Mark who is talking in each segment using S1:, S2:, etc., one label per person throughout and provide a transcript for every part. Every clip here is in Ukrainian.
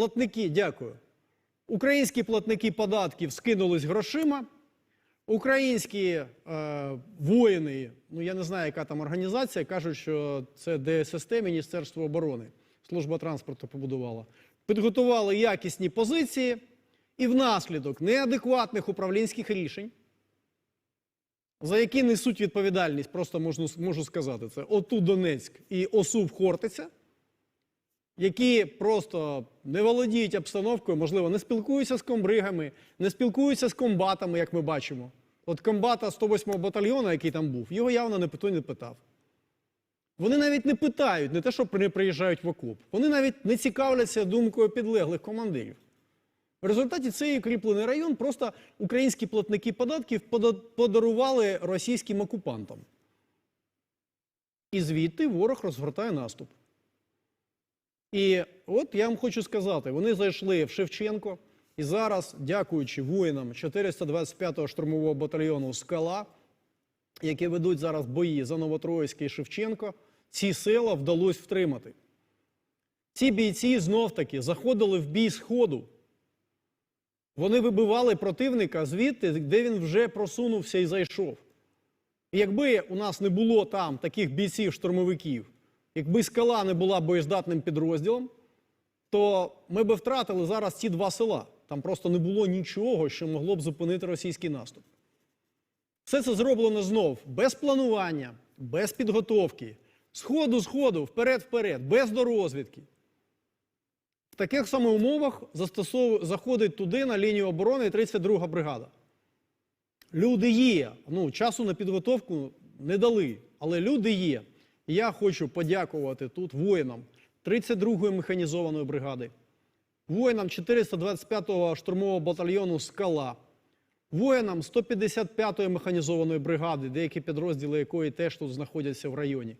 S1: платники, дякую. Українські платники податків скинулись грошима. Українські е, воїни, ну я не знаю, яка там організація, кажуть, що це ДССТ, Міністерство оборони, служба транспорту побудувала. Підготували якісні позиції, і внаслідок неадекватних управлінських рішень, за які несуть відповідальність, просто можу, можу сказати це, ОТУ Донецьк і ОСУВ Хортиця, які просто не володіють обстановкою, можливо, не спілкуються з комбригами, не спілкуються з комбатами, як ми бачимо. От комбата 108-го батальйону, який там був, його явно ніхто не питав. Вони навіть не питають, не те, що вони приїжджають в окоп. Вони навіть не цікавляться думкою підлеглих командирів. В результаті цей укріплений район просто українські платники податків подарували російським окупантам. І звідти ворог розгортає наступ. І от я вам хочу сказати: вони зайшли в Шевченко, і зараз, дякуючи воїнам 425-го штурмового батальйону Скала, які ведуть зараз бої за Новотроїцьке і Шевченко, ці села вдалося втримати. Ці бійці знов-таки заходили в бій сходу. Вони вибивали противника звідти, де він вже просунувся і зайшов. І якби у нас не було там таких бійців-штурмовиків, якби скала не була боєздатним підрозділом, то ми би втратили зараз ці два села. Там просто не було нічого, що могло б зупинити російський наступ. Все це зроблено знов без планування, без підготовки, сходу сходу, вперед-вперед, без дорозвідки. В таких самих умовах застосов... заходить туди на лінію оборони 32 бригада. Люди є. Ну, часу на підготовку не дали, але люди є. Я хочу подякувати тут воїнам 32-ї механізованої бригади, воїнам 425-го штурмового батальйону Скала, воїнам 155-ї механізованої бригади, деякі підрозділи якої теж тут знаходяться в районі,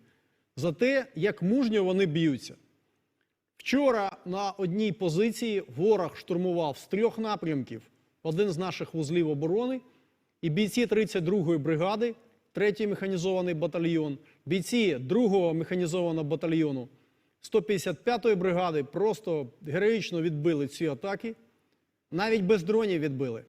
S1: за те, як мужньо вони б'ються. Вчора на одній позиції ворог штурмував з трьох напрямків один з наших вузлів оборони, і бійці 32-ї бригади, 3-й механізований батальйон, бійці 2-го механізованого батальйону 155-ї бригади просто героїчно відбили ці атаки, навіть без дронів відбили.